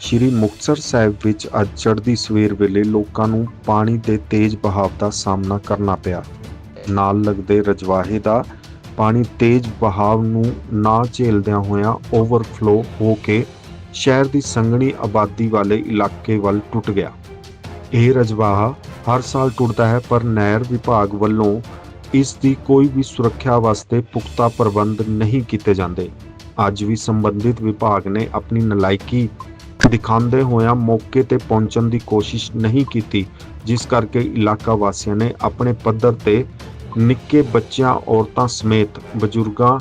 ਸ਼੍ਰੀ ਮੁਕਤਸਰ ਸਾਹਿਬ ਵਿੱਚ ਅੱਜ ਚੜ੍ਹਦੀ ਸਵੇਰ ਵੇਲੇ ਲੋਕਾਂ ਨੂੰ ਪਾਣੀ ਦੇ ਤੇਜ਼ ਬਹਾਵ ਦਾ ਸਾਹਮਣਾ ਕਰਨਾ ਪਿਆ। ਨਾਲ ਲੱਗਦੇ ਰਜਵਾਹੇ ਦਾ ਪਾਣੀ ਤੇਜ਼ ਬਹਾਵ ਨੂੰ ਨਾ ਝੇਲਦਿਆਂ ਹੋਇਆਂ ਓਵਰਫਲੋ ਹੋ ਕੇ ਸ਼ਹਿਰ ਦੀ ਸੰਘਣੀ ਆਬਾਦੀ ਵਾਲੇ ਇਲਾਕੇ ਵੱਲ ਟੁੱਟ ਗਿਆ। ਇਹ ਰਜਵਾਹਾ ਹਰ ਸਾਲ ਟੁੱਟਦਾ ਹੈ, ਪਰ ਨਹਿਰ ਵਿਭਾਗ ਵੱਲੋਂ ਇਸ ਦੀ ਕੋਈ ਵੀ ਸੁਰੱਖਿਆ ਵਾਸਤੇ ਪੁਖਤਾ ਪ੍ਰਬੰਧ ਨਹੀਂ ਕੀਤੇ ਜਾਂਦੇ। ਅੱਜ ਵੀ ਸੰਬੰਧਿਤ ਵਿਭਾਗ ਨੇ ਆਪਣੀ ਨਲਾਇਕੀ ਦਿਖਾਉਂਦੇ ਹੋਇਆਂ ਮੌਕੇ ਤੇ ਪਹੁੰਚਣ ਦੀ ਕੋਸ਼ਿਸ਼ ਨਹੀਂ ਕੀਤੀ ਜਿਸ ਕਰਕੇ ਇਲਾਕਾ ਵਾਸੀਆਂ ਨੇ ਆਪਣੇ ਪੱਧਰ ਤੇ ਨਿੱਕੇ ਬੱਚਿਆਂ ਔਰਤਾਂ ਸਮੇਤ ਬਜ਼ੁਰਗਾਂ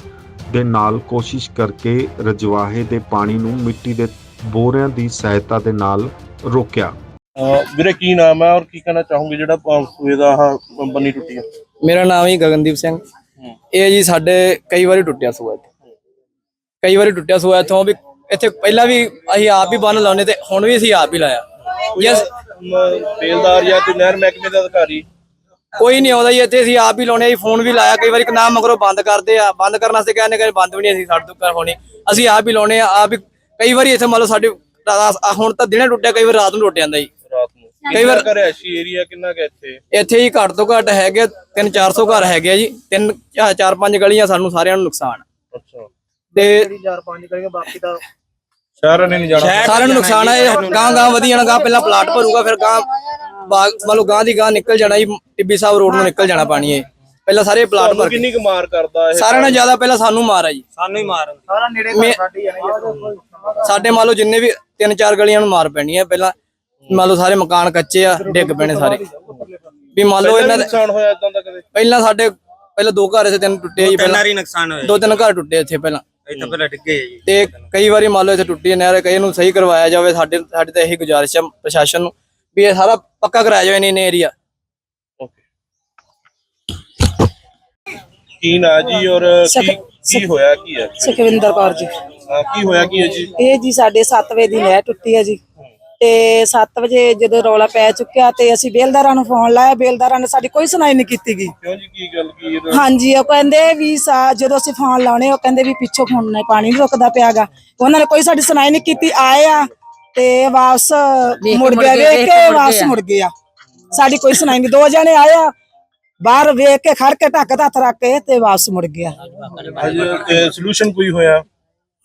ਦੇ ਨਾਲ ਕੋਸ਼ਿਸ਼ ਕਰਕੇ ਰਜਵਾਹੇ ਦੇ ਪਾਣੀ ਨੂੰ ਮਿੱਟੀ ਦੇ ਬੋਰਿਆਂ ਦੀ ਸਹਾਇਤਾ ਦੇ ਨਾਲ ਰੋਕਿਆ। ਅਹ ਵੀਰੇ ਕੀ ਨਾਮ ਹੈ ਔਰ ਕੀ ਕਹਿਣਾ ਚਾਹੋਗੇ ਜਿਹੜਾ ਅਹ ਸੂਏ ਦਾ ਆਹ ਬੰਨੀ ਟੁੱਟੀ ਹੈ? ਮੇਰਾ ਨਾਮ ਹੀ ਗਗਨਦੀਪ ਸਿੰਘ। ਇਹ ਜੀ ਸਾਡੇ ਕਈ ਵਾਰੀ ਟੁੱਟਿਆ ਸੂਆ ਇੱਥੇ। ਕਈ ਵਾਰੀ ਟੁੱਟਿਆ ਸੂਆ ਇੱਥੋਂ ਵੀ ਇੱਥੇ ਪਹਿਲਾਂ ਵੀ ਅਸੀਂ ਆਪ ਹੀ ਬੰਨ ਲਾਉਨੇ ਤੇ ਹੁਣ ਵੀ ਅਸੀਂ ਆਪ ਹੀ ਲਾਇਆ। ਯਸ ਬੇਲਦਾਰ ਜਾਂ ਕੋਈ ਨਹਿਰ ਮਹਿਕਮੇ ਦਾ ਅਧਿਕਾਰੀ? ਕੋਈ ਨਹੀਂ ਆਉਂਦਾ ਜੀ ਇੱਥੇ ਅਸੀਂ ਆਪ ਹੀ ਲਾਉਨੇ ਜੀ ਫੋਨ ਵੀ ਲਾਇਆ ਕਈ ਵਾਰੀ ਨਾਮ ਮਗਰੋਂ ਬੰਦ ਕਰਦੇ ਆ ਬੰਦ ਕਰਨ ਵਾਸਤੇ ਕਹਿੰਦੇ ਕਿ ਬੰਦ ਵੀ ਨਹੀਂ ਅਸੀਂ ਸਾਡੇ ਤੋਂ ਕਰ ਹੋਣੀ। ਅਸੀਂ ਆਪ ਹੀ ਲਾਉਨੇ ਆ ਆਪ ਹੀ ਕਈ ਵਾਰੀ ਇੱਥੇ ਮੰਨ ਲਓ ਸਾਡੇ ਹੁਣ ਤਾਂ ਦਿਨੇ ਟੁੱਟਿਆ ਕਈ ਵਾਰ ਰਾਤ ਨੂੰ ਟੁੱਟ ਜਾਂਦਾ ਜੀ। ਰਾਤ ਨੂੰ। ਕਈ ਵਾਰ- ਕਿੰਨਾ ਰਿਹਾਇਸ਼ੀ ਏਰੀਆ ਕਿੰਨਾ ਕੁ ਇੱਥੇ? ਇੱਥੇ ਹੀ ਘੱਟ ਤੋਂ ਘੱਟ ਹੈਗੇ 3-400 ਘਰ ਹੈਗੇ ਆ ਜੀ ਤਿੰਨ ਚਾਰ- ਚਾਰ ਪੰਜ ਗਲੀਆਂ ਸਾਨੂੰ ਸਾਰਿਆਂ ਨੂੰ ਨੁਕਸਾਨ। ਅੱਛਾ। ਤੇ ਸ਼ਹਿਰਾਂ ਨੇ ਨਹੀਂ ਜਾਣਾ। ਸਾਰਿਆਂ ਨੂੰ ਨੁਕਸਾਨ ਹੈ ਗਾਂ ਗਾਂ ਵਧੀ ਜਾਣਾ ਗਾਂ ਪਹਿਲਾਂ ਪਲਾਟ ਭਰੂਗਾ ਫਿਰ ਗਾਂ ਬਾਗ ਮੰਨ ਲਓ ਗਾਂ ਦੀ ਗਾਂ ਨਿਕਲ ਜਾਣਾ ਜੀ ਟਿੱਬੀ ਸਾਹਿਬ ਰੋਡ ਨੂੰ ਨਿਕਲ ਜਾਣਾ ਪਾਣੀ ਇਹ। ਪਹਿਲਾਂ ਸਾਰੇ ਪਲਾਟ ਭਰ ਕਿੰਨੀ ਕੁ ਮਾਰ ਕਰਦਾ ਇਹ? ਸਾਰਿਆਂ ਨਾਲੋਂ ਜ਼ਿਆਦਾ ਪਹਿਲਾਂ ਸਾਨੂੰ ਮਾਰ ਆ ਜੀ। ਸਾਨੂੰ ਹੀ ਮਾਰਨ ਸਾਡੇ ਮੰਨ ਲਓ ਜਿੰਨੇ ਵੀ ਤਿੰਨ ਚਾਰ ਗਲੀਆਂ ਨੂੰ ਮਾਰ ਪੈਣੀ ਹੈ ਪਹਿਲਾਂ ਮੰਨ ਲਓ ਸਾਰੇ ਮਕਾਨ ਕੱਚੇ ਆ ਡਿੱਗ ਪੈਣੇ ਸਾਰੇ। ਵੀ ਮੰਨ ਲਓ ਇਹਨਾਂ ਦੇ ਨੁਕਸਾਨ ਹੋਇਆ ਇਦਾਂ ਦਾ ਕਦੇ? ਪਹਿਲਾਂ ਸਾਡੇ ਪਹਿਲਾਂ ਦੋ ਘਰ ਇੱਥੇ ਤਿੰਨ ਟੁੱਟੇ ਆ ਜੀ ਪਹਿਲਾਂ ਨਾਰੀ ਨੁਕਸਾਨ ਹੋਇਆ। ਦੋ ਤਿੰਨ ਘਰ ਟੁੱਟੇ ਇੱਥੇ ਪਹਿਲਾਂ। ਇੱਥੇ ਪਹਿਲਾਂ ਡਿੱਗੇ ਜੀ। ਤੇ ਕਈ ਵਾਰੀ ਮੰਨ ਲਓ ਇੱਥੇ ਟੁੱਟੀ ਹੈ ਨਹਿਰ ਕਈ ਨੂੰ ਸਹੀ ਕਰਵਾਇਆ ਜਾਵੇ ਸਾਡੇ ਸਾਡੇ ਤਾਂ ਇਹੀ ਗੁਜ਼ਾਰਿਸ਼ ਹੈ ਪ੍ਰਸ਼ਾਸਨ ਨੂੰ ਵੀ ਇਹ ਸਾਰਾ ਪੱਕਾ ਕਰਾਇਆ ਜਾਵੇ ਨੇ ਏਰੀਆ ਕੀ ਨਾ ਜੀ ਔਰ ਕੀ ਕੀ ਹੋਇਆ ਕੀ ਹੈ? ਸੁਖਵਿੰਦਰ ਕੌਰ ਜੀ। ਹਾਂ, ਕੀ ਹੋਇਆ ਕੀ ਹੈ ਜੀ? ਇਹ ਜੀ ਸਾਡੇ 7 ਵਜੇ ਦੀ ਨਹਿਰ ਟੁੱਟੀ ਹੈ ਜੀ। ਤੇ 7 ਵਜੇ ਜਦੋਂ ਰੌਲਾ ਪੈ ਚੁੱਕਿਆ ਤੇ ਅਸੀਂ ਬੇਲਦਾਰਾਂ ਨੂੰ ਫੋਨ ਲਾਇਆ ਬੇਲਦਾਰਾਂ ਨੇ ਸਾਡੀ ਕੋਈ ਸੁਣਾਈ ਨਹੀਂ ਕੀਤੀ ਗੀ। ਕਿਉਂ ਜੀ ਕੀ ਗੱਲ ਕੀ ਇਹਦਾ? ਹਾਂਜੀ ਉਹ ਕਹਿੰਦੇ ਵੀ ਸਾ- ਜਦੋਂ ਅਸੀਂ ਫੋਨ ਲਾਉਣੇ ਉਹ ਕਹਿੰਦੇ ਵੀ ਪਿੱਛੋਂ ਫੋਨ ਨਾਲ ਪਾਣੀ ਨਹੀਂ ਰੁਕਦਾ ਪਿਆਗਾ। ਉਹਨਾਂ ਨੇ ਕੋਈ ਸਾਡੀ ਸੁਣਾਈ ਨਹੀਂ ਕੀਤੀ ਆਏ ਆ ਤੇ ਵਾਪਸ ਮੁੜ ਗਏ ਵੇਖ ਕੇ ਵਾਪਸ ਮੁੜ ਗਏ ਆ। ਸਾਡੀ ਕੋਈ ਸੁਣਾਈ ਨਹੀਂ। ਦੋ ਜਣੇ ਆਏ ਆ ਬਾਹਰ ਵੇਖ ਕੇ ਖੜ ਕੇ ਢੱਕ ਦਾ ਹੱਥ ਰੱਖ ਕੇ ਤੇ ਵਾਪਸ ਮੁੜ ਗਿਆ ਅੱਜ ਸੋਲੂਸ਼ਨ ਕੋਈ ਹੋਇਆ?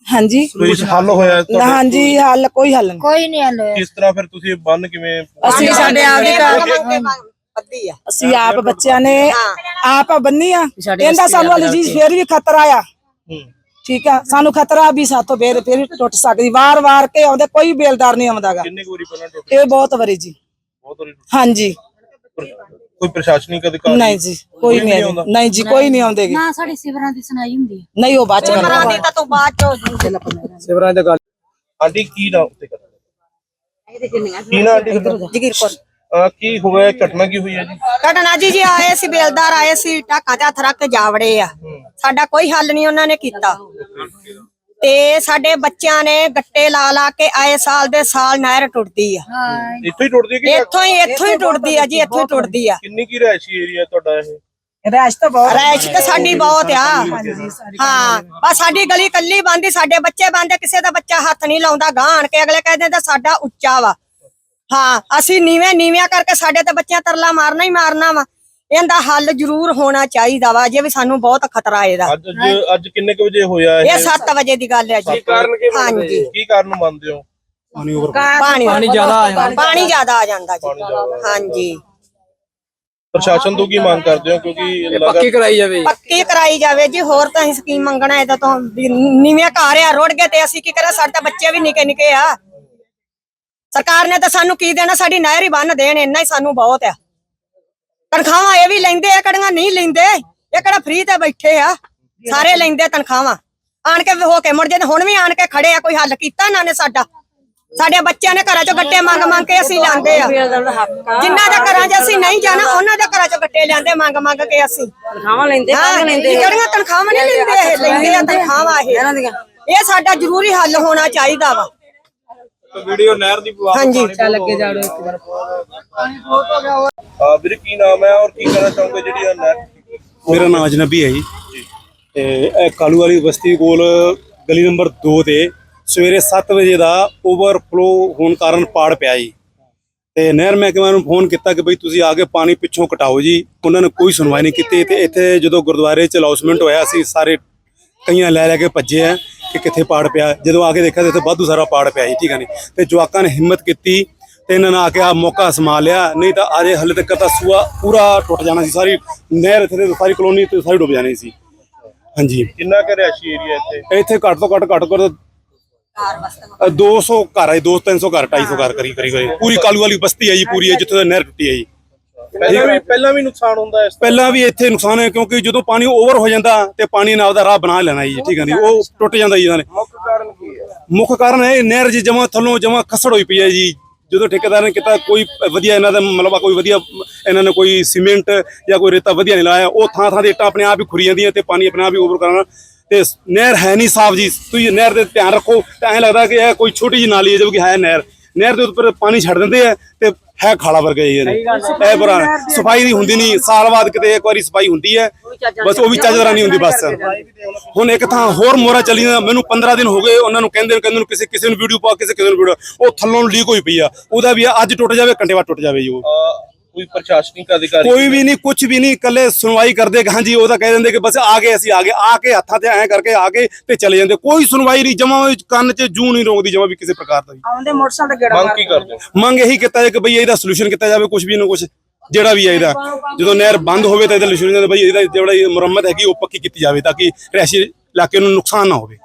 ਹਾਂਜੀ। ਕੋਈ ਹੱਲ ਹੋਇਆ ਤੁਹਾਡਾ? ਹਾਂਜੀ ਹੱਲ ਕੋਈ ਹੱਲ ਨਹੀਂ। ਕੋਈ ਨਹੀਂ ਹਲੇ ਕਿਸ ਤਰ੍ਹਾਂ ਫਿਰ ਤੁਸੀਂ ਬੰਨ ਕਿਵੇਂ ਅਸੀਂ ਸਾਡੇ ਆਪ ਹੀ ਅਸੀਂ ਆਪ ਬੱਚਿਆਂ ਨੇ ਆਪ ਬੰਨੀ ਆ। ਇਹਦਾ ਸਾਨੂੰ ਵਾਲੀ ਜੀ ਫੇਰ ਵੀ ਖਤਰਾ ਆ। ਹੂੰ। ਠੀਕ ਆ ਸਾਨੂੰ ਖਤਰਾ ਵੀ ਸਾਤੋਂ ਫੇਰ ਫੇਰ ਟੁੱਟ ਸਕਦੀ। ਵਾਰ-ਵਾਰ ਕੇ ਆਉਂਦੇ ਕੋਈ ਬੇਲਦਾਰ ਨਹੀਂ ਆਉਂਦਾਗਾ ਕਿੰਨੇ ਕੁ ਵਾਰੀ ਪਹਿਲਾਂ ਟੁੱਟ ਇਹ ਬਹੁਤ ਵਾਰੀ ਜੀ। ਬਹੁਤ ਵਾਰੀ ਹਾਂਜੀ। ਕੋਈ ਪ੍ਰਸ਼ਾਸਨਿਕ ਅਧਿਕਾਰੀ ਨਹੀਂ ਜੀ ਕੋਈ ਨਹੀਂ ਆਉਂਦਾ? ਨਹੀਂ ਜੀ ਕੋਈ ਨਹੀਂ ਆਉਂਦੇਗੇ। ਨਾ ਸਾਡੀ ਸਿਵਰਾਂ ਦੀ ਸੁਣਾਈ ਹੁੰਦੀ ਹੈ ਨਹੀਂ ਉਹ ਬਾਅਦ ਚ ਕਰਦਾ ਸਿਵਰਾਂ ਦੇ ਗੱਲ ਆਂਟੀ ਕੀ ਨਾ ਉੱਤੇ ਕਰ? ਕੀ ਨਾ ਆਂਟੀ ਜਗੀਰ ਕੌਰ। ਅਹ ਕੀ ਹੋਇਆ ਘਟਨਾ ਕੀ ਹੋਈ ਹੈ ਜੀ? ਘਟਨਾ ਜੀ ਜੀ ਆਏ ਸੀ ਬੇਲਦਾਰ ਆਏ ਸੀ ਢਾਕਾਂ ਤੇ ਹੱਥ ਰੱਖ ਕੇ ਜਾਵੜੇ ਆ। ਸਾਡਾ ਕੋਈ ਹੱਲ ਨਹੀਂ ਉਹਨਾਂ ਨੇ ਕੀਤਾ। ਤੇ ਸਾਡੇ ਬੱਚਿਆਂ ਨੇ ਗੱਟੇ ਲਾ ਲਾ ਕੇ ਆਏ ਸਾਲ ਦੇ ਸਾਲ ਨਹਿਰ ਟੁੱਟਦੀ ਆ। ਇੱਥੋਂ ਹੀ ਟੁੱਟਦੀ ਕਿ ਇੱਥੋਂ ਹੀ ਇੱਥੋਂ ਹੀ ਟੁੱਟਦੀ ਆ ਜੀ ਇੱਥੋਂ ਹੀ ਟੁੱਟਦੀ ਆ। ਕਿੰਨੀ ਕੀ ਰਿਹਾਇਸ਼ੀ ਏਰੀਆ ਤੁਹਾਡਾ ਇਹ? ਰੈਸ਼ ਤਾਂ ਬਹੁਤ ਰੈਸ਼ ਤੇ ਸਾਡੀ ਬਹੁਤ ਆ। ਹਾਂ ਬਸ ਸਾਡੀ ਗਲੀ ਕੱਲੀ ਬੰਦੀ ਸਾਡੇ ਬੱਚੇ ਬੰਦੇ ਕਿਸੇ ਦਾ ਬੱਚਾ ਹੱਥ ਨਹੀਂ ਲਾਉਂਦਾ ਗਾਂ ਆਣ ਕੇ ਅਗਲੇ ਕਹਿੰਦੇ ਤਾਂ ਸਾਡਾ ਉੱਚਾ ਵਾ। ਹਾਂ ਅਸੀਂ ਨੀਵੇਂ ਨੀਵਿਆਂ ਕਰਕੇ ਸਾਡੇ ਤੇ ਬੱਚਿਆਂ ਤਰਲਾ ਮਾਰਨਾ ਹੀ ਮਾਰਨਾ ਵਾ। ਇਹਦਾ ਹੱਲ ਜ਼ਰੂਰ ਹੋਣਾ ਚਾਹੀਦਾ ਵਾ ਜੇ ਵੀ ਸਾਨੂੰ ਬਹੁਤ ਖਤਰਾ ਇਹਦਾ। ਅੱਜ ਅੱਜ ਕਿੰਨੇ ਕੁ ਵਜੇ ਹੋਇਆ ਇਹ? 7 ਵਜੇ ਦੀ ਗੱਲ ਹੈ ਜੀ। ਹਾਂਜੀ। ਕੀ ਕਾਰਨ ਮੰਨਦੇ ਹੋ? ਪਾਣੀ ਪਾਣੀ ਜ਼ਿਆਦਾ ਆ ਜਾਂਦਾ। ਪਾਣੀ ਜ਼ਿਆਦਾ ਆ ਜਾਂਦਾ ਜੀ। ਪਾਣੀ। ਹਾਂਜੀ। ਪ੍ਰਸ਼ਾਸਨ ਤੋਂ ਕੀ ਮੰਗ ਕਰਦੇ ਹੋ? ਕਿਉਂਕਿ ਪੱਕੀ ਕਰਾਈ ਜਾਵੇ। ਜੀ। ਪੱਕੀ ਕਰਾਈ ਜਾਵੇ। ਜੀ ਹੋਰ ਤਾਂ ਅਸੀਂ ਸਕੀਮ ਮੰਗਣਾ ਇਹਦਾ ਤੋਂ ਨੀਵੇਂ ਘਰ ਆ ਰੋੜ ਗਏ ਤੇ ਅਸੀਂ ਕੀ ਕਰਾਂ? ਸਾਡੇ ਤਾਂ ਬੱਚੇ ਵੀ ਨਿੱਕੇ ਨਿੱਕੇ ਆ। ਸਰਕਾਰ ਨੇ ਤਾਂ ਸਾਨੂੰ ਕੀ ਦੇਣਾ? ਸਾਡੀ ਨਹਿਰ ਹੀ ਬੰਨ ਦੇਣ ਇੰਨਾ ਹੀ ਸਾਨੂੰ ਬਹੁਤ ਆ। ਤਨਖਾਹਾਂ ਇਹ ਵੀ ਲੈਂਦੇ ਆ ਕੜੀਆਂ ਨਹੀਂ ਲੈਂਦੇ। ਇਹ ਕਿਹੜਾ ਫ੍ਰੀ ਤੇ ਬੈਠੇ ਆ। ਸਾਰੇ ਲੈਂਦੇ ਤਨਖਾਹਾਂ। ਆਣ ਕੇ ਹੋ ਕੇ ਮੁੜ ਜੇ ਹੁਣ ਵੀ ਆਣ ਕੇ ਖੜੇ ਆ ਕੋਈ ਹੱਲ ਕੀਤਾ ਇਹਨਾਂ ਨੇ ਸਾਡਾ? ਸਾਡੇ ਬੱਚਿਆਂ ਨੇ ਘਰਾਂ ਚੋਂ ਗੱਟੇ ਮੰਗ ਮੰਗ ਕੇ ਅਸੀਂ ਲਾਂਦੇ ਆ। ਜਿਨ੍ਹਾਂ ਦੇ ਘਰਾਂ 'ਚ ਅਸੀਂ ਨਹੀਂ ਜਾਣਾ ਉਹਨਾਂ ਦੇ ਘਰਾਂ 'ਚੋਂ ਗੱਟੇ ਲਿਆਂਦੇ ਮੰਗ ਮੰਗ ਕੇ ਅਸੀਂ। ਤਨਖਾਹਾਂ ਲੈਂਦੇ ਹਾਂ ਜਿਹੜੀਆਂ ਤਨਖਾਹਾਂ ਨਹੀਂ ਲੈਂਦੇ ਇਹ? ਲੈਂਦੇ ਆ ਤਨਖਾਹਾਂ ਇਹ। ਇਹ ਸਾਡਾ ਜ਼ਰੂਰੀ ਹੱਲ ਹੋਣਾ ਚਾਹੀਦਾ ਵਾ। ਵੀਡੀਓ ਨਹਿਰ ਦੀ ਹਾਂਜੀ। ਹਾਂ ਵੀਰੇ ਕੀ ਨਾਮ ਹੈ ਔਰ ਕੀ ਕਹਿਣਾ ਚਾਹੋਗੇ ਜਿਹੜੀ ਇਹ ਨਹਿਰ? ਮੇਰਾ ਨਾਮ ਅਜਨਬੀ ਹੈ ਜੀ। ਤੇ ਇਹ ਕਾਲੂ ਵਾਲੀ ਬਸਤੀ ਕੋਲ ਗਲੀ ਨੰਬਰ 2 ਤੇ ਸਵੇਰੇ 7 ਵਜੇ ਦਾ ਓਵਰਫਲੋ ਹੋਣ ਕਾਰਨ ਪਾੜ ਪਿਆ ਜੀ। ਤੇ ਨਹਿਰ ਮਹਿਕਮੇ ਨੂੰ ਫੋਨ ਕੀਤਾ ਕਿ ਬਈ ਤੁਸੀਂ ਆ ਕੇ ਪਾਣੀ ਪਿੱਛੋਂ ਕਟਾਓ ਜੀ। ਉਹਨਾਂ ਨੇ ਕੋਈ ਸੁਣਵਾਈ ਨਹੀਂ ਕੀਤੀ ਤੇ ਇੱਥੇ ਜਦੋਂ ਗੁਰਦੁਆਰੇ ਚ ਅਨਾਉਂਸਮੈਂਟ ਹੋਇਆ ਸੀ ਸਾਰੇ ਕਈਆਂ ਲੈ ਲੈ ਕੇ ਭੱਜੇ ਆ ਕਿ ਕਿੱਥੇ ਪਾੜ ਪਿਆ। ਜਦੋਂ ਆ ਕੇ ਦੇਖਿਆ ਤੇ ਇੱਥੇ ਵਾਧੂ ਸਾਰਾ ਪਾੜ ਪਿਆ ਜੀ ਠੀਕ ਹੈ ਨਹੀਂ ਤੇ ਜਵਾਕਾਂ ਨੇ ਹਿੰਮਤ ਕੀਤੀ ਤੇ ਇਹਨਾਂ ਨੇ ਆ ਕੇ ਆ ਮੌਕਾ ਸਮਾ ਲਿਆ। ਨਹੀਂ ਤਾਂ ਅਜੇ ਹਲੇ ਤੱਕ ਤਾਂ ਸੂਆ ਪੂਰਾ ਟੁੱਟ ਜਾਣਾ ਸੀ। ਸਾਰੀ ਨਹਿਰ ਇੱਥੇ ਤੇ ਸਾਰੀ ਕਲੋਨੀ ਤੇ ਸਾਰੀ ਡੁੱਬ ਜਾਣੀ ਸੀ। ਹਾਂਜੀ। ਕਿੰਨਾ ਕੁ ਰਿਹਾਇਸ਼ੀ ਏਰੀਆ ਇੱਥੇ? ਇੱਥੇ ਘੱਟ ਤੋਂ ਘੱਟ ਘੱਟ ਕਰ 200 ਘਰ ਹੈ 200 300 ਘਰ 250 ਘਰ ਕਰੀ ਕਰੀ ਕਰੀ ਪੂਰੀ ਕਾਲੂ ਵਾਲੀ ਬਸਤੀ ਹੈ ਜੀ ਪੂਰੀ ਹੈ ਜਿੱਥੇ ਨਹਿਰ ਟੁੱਟੀ ਹੈ ਜੀ। ਪਹਿਲਾਂ ਵੀ ਪਹਿਲਾਂ ਵੀ ਨੁਕਸਾਨ ਹੁੰਦਾ ਇਸ ਪਹਿਲਾਂ ਵੀ ਇੱਥੇ ਨੁਕਸਾਨ ਹੈ ਕਿਉਂਕਿ ਜਦੋਂ ਪਾਣੀ ਓਵਰ ਹੋ ਜਾਂਦਾ ਤੇ ਪਾਣੀ ਨਾਲ ਦਾ ਰਾਹ ਬਣਾ ਲੈਣਾ ਜੀ ਠੀਕ ਹੈ ਜੀ ਉਹ ਟੁੱਟ ਜਾਂਦਾ ਜੀ ਇਹਨਾਂ ਨੇ। ਮੁੱਖ ਕਾਰਨ ਕੀ ਹੈ? ਮੁੱਖ ਕਾਰਨ ਇਹ ਨਹਿਰ ਜੀ ਜਮਾ ਥੱਲੋਂ ਜਮਾ ਖਸੜ ਹੋਈ ਪਈ ਹੈ ਜੀ। ਜਦੋਂ ਠੇਕੇਦਾਰ ਨੇ ਕੀਤਾ ਕੋਈ ਵਧੀਆ ਇਹਨਾਂ ਦਾ ਮਤਲਬ ਕੋਈ ਵਧੀਆ ਇਹਨਾਂ ਨੇ ਕੋਈ ਸੀਮੈਂਟ ਜਾਂ ਕੋਈ ਰੇਤਾ ਵਧੀਆ ਨਹੀਂ ਲਾਇਆ ਉਹ ਥਾਂ ਥਾਂ ਦੇ ਇੱਟਾਂ ਆਪਣੇ ਆਪ ਹੀ ਖੁਰੀ ਜਾਂਦੀਆਂ ਤੇ ਪਾਣੀ ਆਪਣੇ ਆਪ ਹੀ ਓਵਰ ਕਰਨਾ ਤੇ ਨਹਿਰ ਹੈ ਨਹੀਂ ਸਾਫ਼ ਜੀ ਤੁਸੀਂ ਨਹਿਰ ਦੇ ਧਿਆਨ ਰੱਖੋ ਤਾਂ ਐਂ ਲੱਗਦਾ ਕਿ ਇਹ ਕੋਈ ਛੋਟੀ ਜਿਹੀ ਨਾਲੀ ਹੈ ਜਦਕਿ ਹੈ ਨਹਿਰ। ਨਹਿਰ ਦੇ ਉੱਪਰ ਪਾਣੀ ਛੱਡ ਦਿੰਦੇ ਆ ਤੇ ਹੈ ਖਾਲਾ ਵਰਗਾ ਹੀ ਇਹ ਇਹ ਬੁਰਾ ਸਫ਼ਾਈ ਦੀ ਹੁੰਦੀ ਨਹੀਂ। ਸਾਲ ਬਾਅਦ ਕਿਤੇ ਇੱਕ ਵਾਰੀ ਸਫ਼ਾਈ ਹੁੰਦੀ ਹੈ ਬਸ ਉਹ ਵੀ ਚੱਜ ਤਰ੍ਹਾਂ ਨਹੀਂ ਹੁੰਦੀ ਬਸ। ਹੁਣ ਇੱਕ ਥਾਂ ਹੋਰ ਮੋਰਾ ਚੱਲੀ ਜਾਂਦਾ ਮੈਨੂੰ 15 ਦਿਨ ਹੋ ਗਏ ਉਹਨਾਂ ਨੂੰ ਕਹਿੰਦੇ ਨੂੰ ਕਹਿੰਦੇ ਨੂੰ ਕਿਸੇ ਕਿਸੇ ਨੂੰ ਵੀਡੀਓ ਪਾ ਕਿਸੇ ਕਿਸੇ ਨੂੰ ਵੀਡੀਓ ਉਹ ਥੱਲੋਂ ਲੀਕ ਹੋਈ ਪਈ ਆ। ਉਹਦਾ ਵੀ ਅੱਜ ਟੁੱਟ ਜਾਵੇ ਘੰਟੇ ਬਾਅਦ ਟੁੱਟ ਜਾਵੇ ਜੀ ਉਹ। ਕੋਈ ਪ੍ਰਸ਼ਾਸਨਿਕ ਅਧਿਕਾਰੀ ਕੋਈ ਵੀ ਨਹੀਂ ਕੁਝ ਵੀ ਨਹੀਂ ਇਕੱਲੇ ਸੁਣਵਾਈ ਕਰਦੇ ਕਿ ਹਾਂਜੀ ਉਹ ਤਾਂ ਕਹਿ ਦਿੰਦੇ ਕਿ ਬਸ ਆ ਗਏ ਅਸੀਂ ਆ ਗਏ ਆ ਕੇ ਹੱਥਾਂ ਤੇ ਐਂ ਕਰਕੇ ਆ ਕੇ ਤੇ ਚਲੇ ਜਾਂਦੇ। ਕੋਈ ਸੁਣਵਾਈ ਨਹੀਂ ਜਮਾ ਕੰਨ 'ਚ ਜੂ ਨਹੀਂ ਰੋਕਦੀ ਜਮਾ ਵੀ ਕਿਸੇ ਪ੍ਰਕਾਰ ਦਾ ਆਉਂਦੇ ਮੋਟਰਸਾਈਕਲ ਤੇ ਗੇੜਾ ਮੰਗ ਕੀ ਕਰਦੇ ਹੋ? ਮੰਗ ਇਹੀ ਕੀਤਾ ਜਾਏ ਕਿ ਬਈ ਇਹਦਾ ਸੋਲੂਸ਼ਨ ਕੀਤਾ ਜਾਵੇ ਕੁਝ ਵੀ ਨਾ ਕੁਝ ਜਿਹੜਾ ਵੀ ਹੈ ਇਹਦਾ। ਜਦੋਂ ਨਹਿਰ ਬੰਦ ਹੋਵੇ ਤਾਂ ਇਹਦਾ ਸੋਲੂਸ਼ਨ ਬਈ ਇਹਦਾ ਜਿਹੜਾ ਮੁਰੰਮਤ ਹੈਗੀ ਉਹ ਪੱਕੀ ਕੀਤੀ ਜਾਵੇ ਤਾਂ ਕਿ ਰਿਹਾਇਸ਼ੀ ਇਲਾਕੇ ਨੂੰ ਨੁਕਸਾਨ ਨਾ ਹੋਵੇ।